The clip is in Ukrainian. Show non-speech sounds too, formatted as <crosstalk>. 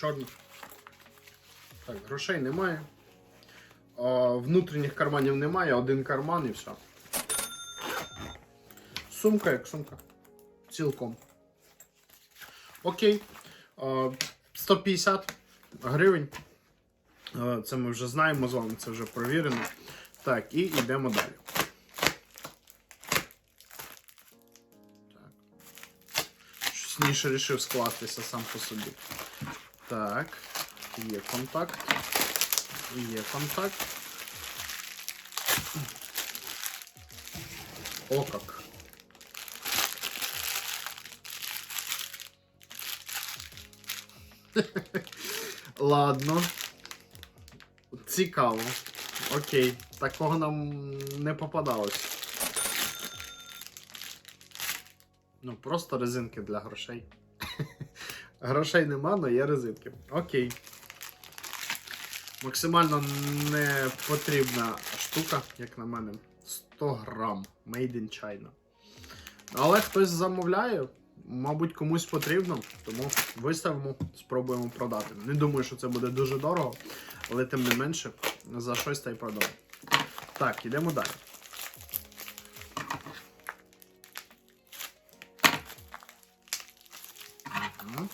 чорна. Так, грошей немає. Внутрішніх карманів немає, один карман і все. Сумка як сумка. Цілком. Окей. А, 150 гривень. Це ми вже знаємо з вами, це вже провірено. Так, і йдемо далі. Так. Щось ніж рішив скластися сам по собі. Так, є контакт. Є контакт. О как. <laughs> Ладно. Цікаво. Окей. Такого нам не попадалось. Ну, просто резинки для грошей. Грошей нема, але є резинки. Окей. Максимально не потрібна штука, як на мене. 100 грам. Made in China. Але хтось замовляє, мабуть, комусь потрібно, тому виставимо, спробуємо продати. Не думаю, що це буде дуже дорого, але тим не менше, за щось та й продамо. Так, ідемо далі. Мгм.